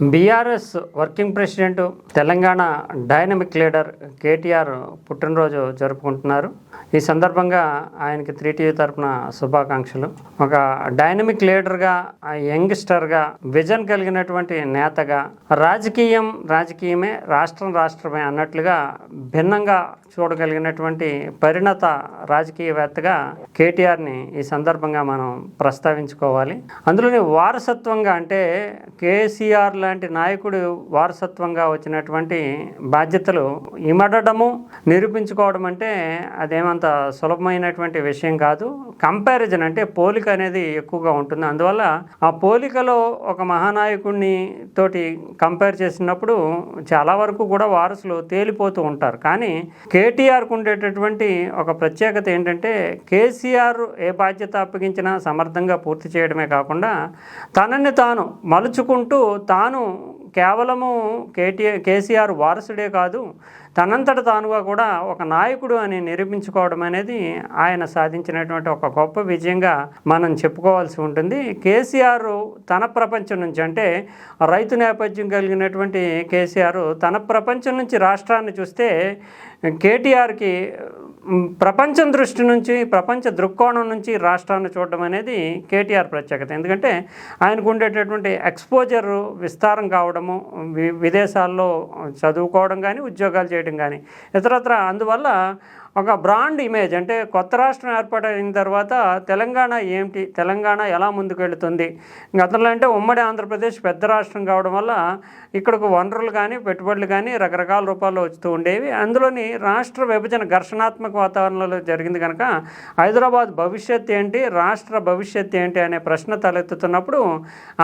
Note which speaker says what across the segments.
Speaker 1: BRS working president Telangana dynamic leader KTR పుట్టినరోజు జరుపుకుంటున్నారు. ఈ సందర్భంగా ఆయనకి త్రీ టీవీ తరపున శుభాకాంక్షలు. ఒక డైనమిక్ లీడర్గా యంగ్స్టర్గా విజన్ కలిగినటువంటి నేతగా రాజకీయం రాజకీయమే రాష్ట్రం రాష్ట్రమే అన్నట్లుగా భిన్నంగా చూడగలిగినటువంటి పరిణత రాజకీయవేత్తగా కేటీఆర్ని ఈ సందర్భంగా మనం ప్రస్తావించుకోవాలి. అందులోని వారసత్వంగా అంటే కేసీఆర్ల లాంటి నాయకుడు వారసత్వంగా వచ్చినటువంటి బాధ్యతలు ఇమడము నిరూపించుకోవడం అంటే అదేమంత సులభమైనటువంటి విషయం కాదు. కంపారిజన్ అంటే పోలిక అనేది ఎక్కువగా ఉంటుంది. అందువల్ల ఆ పోలికలో ఒక మహానాయకుడిని తోటి కంపేర్ చేసినప్పుడు చాలా వరకు కూడా వారసులు తేలిపోతూ ఉంటారు. కానీ కేటీఆర్కు ఉండేటటువంటి ఒక ప్రత్యేకత ఏంటంటే కేసీఆర్ ఏ బాధ్యత అప్పగించినా సమర్థంగా పూర్తి చేయడమే కాకుండా తనని తాను మలుచుకుంటూ తాను కేవలము కేటీఆర్ కేసీఆర్ వారసుడే కాదు తనంతట తానుగా కూడా ఒక నాయకుడు అని నిరూపించుకోవడం అనేది ఆయన సాధించినటువంటి ఒక గొప్ప విజయంగా మనం చెప్పుకోవాల్సి ఉంటుంది. కేసీఆర్ తన ప్రపంచం నుంచి అంటే రైతు నేపథ్యం కలిగినటువంటి కేసీఆర్ తన ప్రపంచం నుంచి రాష్ట్రాన్ని చూస్తే కేటీఆర్కి ప్రపంచం దృష్టి నుంచి ప్రపంచ దృక్కోణం నుంచి రాష్ట్రాన్ని చూడడం అనేది కేటీఆర్ ప్రత్యేకత. ఎందుకంటే ఆయనకు ఉండేటటువంటి ఎక్స్పోజర్ విస్తారం కావడము వి విదేశాల్లో చదువుకోవడం కానీ ఉద్యోగాలు చేయడం కానీ ఇతరత్ర. అందువల్ల ఒక బ్రాండ్ ఇమేజ్ అంటే కొత్త రాష్ట్రం ఏర్పాటైన తర్వాత తెలంగాణ ఏమిటి తెలంగాణ ఎలా ముందుకెళ్తుంది? గతంలో అంటే ఉమ్మడి ఆంధ్రప్రదేశ్ పెద్ద రాష్ట్రం కావడం వల్ల ఇక్కడకు వనరులు కానీ పెట్టుబడులు కానీ రకరకాల రూపాల్లో వస్తూ ఉండేవి. అందులోని రాష్ట్ర విభజన ఘర్షణాత్మక వాతావరణంలో జరిగింది కనుక హైదరాబాద్ భవిష్యత్ ఏంటి రాష్ట్ర భవిష్యత్ ఏంటి అనే ప్రశ్న తలెత్తుతున్నప్పుడు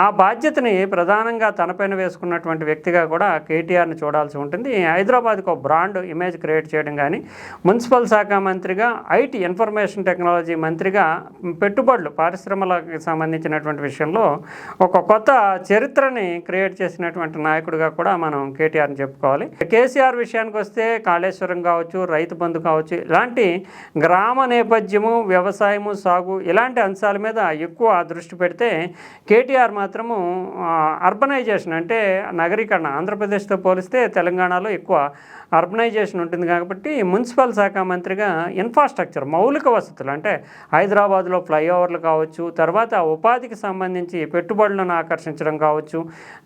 Speaker 1: ఆ బాధ్యతని ప్రధానంగా తనపైన వేసుకున్నటువంటి వ్యక్తిగా కూడా కేటీఆర్ని చూడాల్సి ఉంటుంది. హైదరాబాద్కి ఒక బ్రాండ్ ఇమేజ్ క్రియేట్ చేయడం కానీ మున్సిపల్ శాఖ మంత్రిగా ఐటీ ఇన్ఫర్మేషన్ టెక్నాలజీ మంత్రిగా పెట్టుబడులు పారిశ్రమలకు సంబంధించినటువంటి విషయంలో ఒక కొత్త చరిత్రని క్రియేట్ చేసినటువంటి నాయకుడిగా కూడా మనం కేటీఆర్ని చెప్పుకోవాలి. కేసీఆర్ విషయానికి వస్తే కాళేశ్వరం కావచ్చు రైతు బంధు కావచ్చు ఇలాంటి గ్రామ నేపథ్యము వ్యవసాయము సాగు ఇలాంటి అంశాల మీద ఎక్కువ దృష్టి పెడితే కేటీఆర్ మాత్రము అర్బనైజేషన్ అంటే నగరీకరణ ఆంధ్రప్రదేశ్తో పోలిస్తే తెలంగాణలో ఎక్కువ అర్బనైజేషన్ ఉంటుంది కాబట్టి మున్సిపల్ శాఖ మంత్రిగా ఇన్ఫ్రాస్ట్రక్చర్ మౌలిక వసతులు అంటే హైదరాబాద్లో ఫ్లైఓవర్లు కావచ్చు తర్వాత ఉపాధికి సంబంధించి పెట్టుబడులను ఆకర్షించడం కావచ్చు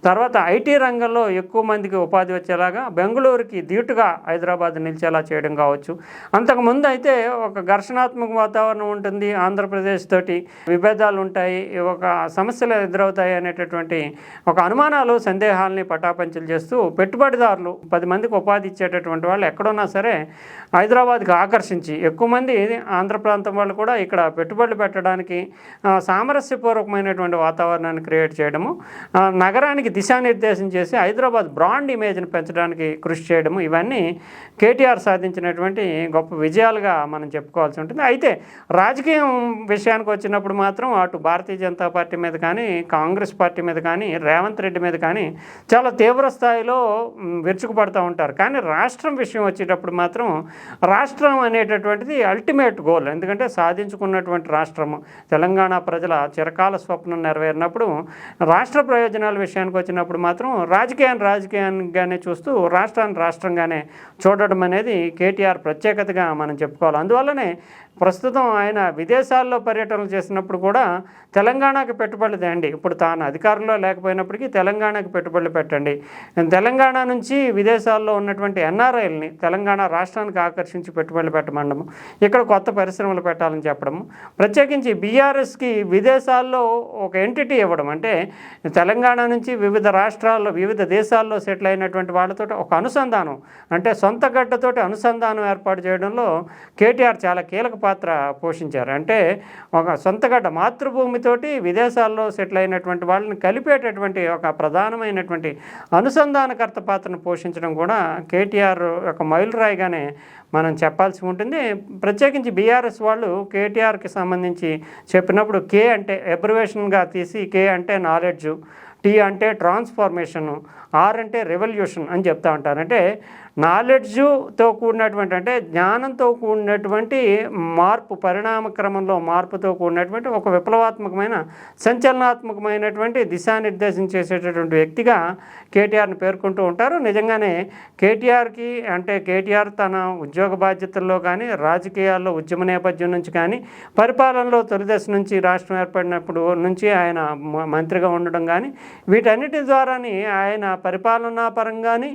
Speaker 1: తర్వాత ఐటీ రంగంలో ఎక్కువ మందికి ఉపాధి వచ్చేలాగా బెంగళూరుకి ధీటుగా హైదరాబాద్ నిలిచేలా చేయడం కావచ్చు. అంతకుముందు అయితే ఒక ఘర్షణాత్మక వాతావరణం ఉంటుంది ఆంధ్రప్రదేశ్ తోటి విభేదాలు ఉంటాయి ఒక సమస్యలు ఎదురవుతాయి అనేటటువంటి ఒక అనుమానాలు సందేహాలని పటాపంచలు చేస్తూ పెట్టుబడిదారులు పది మందికి ఉపాధి ఇచ్చేటటువంటి వాళ్ళు ఎక్కడున్నా సరే హైదరాబాద్కి ఆకర్షించి ఎక్కువ మంది ఆంధ్ర ప్రాంతం వాళ్ళు కూడా ఇక్కడ పెట్టుబడులు పెట్టడానికి సామరస్యపూర్వకమైనటువంటి వాతావరణాన్ని క్రియేట్ చేయడము నగరానికి దిశానిర్దేశం చేసి హైదరాబాద్ బ్రాండ్ ఇమేజ్ని పెంచడానికి కృషి చేయడము ఇవన్నీ కేటీఆర్ సాధించినటువంటి గొప్ప విజయాలుగా మనం చెప్పుకోవాల్సి ఉంటుంది. అయితే రాజకీయం విషయానికి వచ్చినప్పుడు మాత్రం అటు భారతీయ జనతా పార్టీ మీద కానీ కాంగ్రెస్ పార్టీ మీద కానీ రేవంత్ రెడ్డి మీద కానీ చాలా తీవ్ర స్థాయిలో విరుచుకుపడుతూ ఉంటారు. కానీ రాష్ట్రం విషయం వచ్చేటప్పుడు మాత్రం రాష్ట్ర అనేటటువంటిది అల్టిమేట్ గోల్ ఎందుకంటే సాధించుకున్నటువంటి రాష్ట్రము తెలంగాణ ప్రజల చిరకాల స్వప్నం నెరవేరినప్పుడు రాష్ట్ర ప్రయోజనాల విషయానికి వచ్చినప్పుడు మాత్రం రాజకీయాన్ని రాజకీయంగానే చూస్తూ రాష్ట్రాన్ని రాష్ట్రంగానే చూడడం అనేది కేటీఆర్ ప్రత్యేకతగా మనం చెప్పుకోవాలి. అందువల్లనే ప్రస్తుతం ఆయన విదేశాల్లో పర్యటనలు చేసినప్పుడు కూడా తెలంగాణకు పెట్టుబడులు తేండి. ఇప్పుడు తాను అధికారంలో లేకపోయినప్పటికీ తెలంగాణకు పెట్టుబడులు పెట్టండి. తెలంగాణ నుంచి విదేశాల్లో ఉన్నటువంటి ఎన్ఆర్ఐల్ని తెలంగాణ రాష్ట్రానికి ఆకర్షించి పెట్టుబడులు పెట్టమండము ఇక్కడ కొత్త పరిశ్రమలు పెట్టాలని చెప్పడము ప్రత్యేకించి బీఆర్ఎస్కి విదేశాల్లో ఒక ఎంటిటీ ఇవ్వడం అంటే తెలంగాణ నుంచి వివిధ రాష్ట్రాల్లో వివిధ దేశాల్లో సెటిల్ అయినటువంటి వాళ్ళతో ఒక అనుసంధానం అంటే సొంత గడ్డతోటి అనుసంధానం ఏర్పాటు చేయడంలో కేటీఆర్ చాలా కీలక పాత్ర పోషించారు. అంటే ఒక సొంత గడ్డ మాతృభూమితోటి విదేశాల్లో సెటిల్ అయినటువంటి వాళ్ళని కలిపేటటువంటి ఒక ప్రధానమైనటువంటి అనుసంధానకర్త పాత్రను పోషించడం కూడా కేటీఆర్ ఒక మైలురాయిగానే మనం చెప్పాల్సి ఉంటుంది. ప్రత్యేకించి బీఆర్ఎస్ వాళ్ళు కేటీఆర్కి సంబంధించి చెప్పినప్పుడు కే అంటే ఎబ్రివేషన్గా తీసి కే అంటే నాలెడ్జ్ టీ అంటే ట్రాన్స్ఫార్మేషన్ ఆర్ అంటే రెవల్యూషన్ అని చెప్తా ఉంటారు. అంటే నాలెడ్జ్తో కూడినటువంటి అంటే జ్ఞానంతో కూడినటువంటి మార్పు పరిణామ క్రమంలో మార్పుతో కూడినటువంటి ఒక విప్లవాత్మకమైన సంచలనాత్మకమైనటువంటి దిశానిర్దేశం చేసేటటువంటి వ్యక్తిగా కేటీఆర్ని పేర్కొంటూ ఉంటారు. నిజంగానే కేటీఆర్కి అంటే కేటీఆర్ తన ఉద్యోగ బాధ్యతల్లో కానీ రాజకీయాల్లో ఉద్యమ నేపథ్యం నుంచి కానీ పరిపాలనలో తొలిదశ నుంచి రాష్ట్రం ఏర్పడినప్పుడు నుంచి ఆయన మ- మంత్రిగా ఉండడం కానీ వీటన్నిటి ద్వారాని ఆయన పరిపాలనా పరంగాని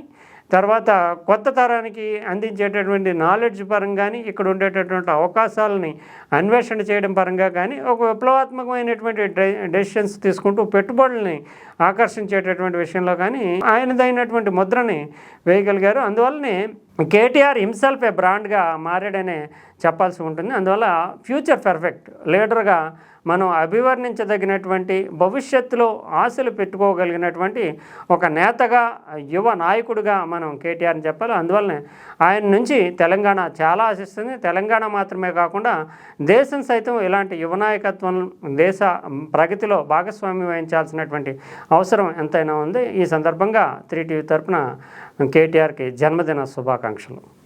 Speaker 1: తర్వాత కొత్త తరానికి అందించేటటువంటి నాలెడ్జ్ పరంగాని ఇక్కడ ఉండేటటువంటి అవకాశాలని అన్వేషణ చేయడం పరంగా కానీ ఒక విప్లవాత్మకమైనటువంటి డెసిషన్స్ తీసుకుంటూ పెట్టుబడుల్ని ఆకర్షించేటటువంటి విషయంలో కానీ ఆయనదైనటువంటి ముద్రని వేయగలిగారు. అందువల్లనే కేటీఆర్ హిమ్సెల్ఫ్ ఏ బ్రాండ్గా మారాడనే చెప్పాల్సి ఉంటుంది. అందువల్ల ఫ్యూచర్ పర్ఫెక్ట్ లీడర్గా మనం అభివర్ణించదగినటువంటి భవిష్యత్తులో ఆశలు పెట్టుకోగలిగినటువంటి ఒక నేతగా యువ నాయకుడిగా మనం కేటీఆర్ని చెప్పాలి. అందువల్లనే ఆయన నుంచి తెలంగాణ చాలా ఆశిస్తుంది. తెలంగాణ మాత్రమే కాకుండా దేశం సైతం ఇలాంటి యువ నాయకత్వం దేశ ప్రగతిలో భాగస్వామ్యం వహించాల్సినటువంటి అవసరం ఎంతైనా ఉంది. ఈ సందర్భంగా త్రీ టీవీ తరపున కేటీఆర్కి జన్మదిన శుభాకాంక్షలు.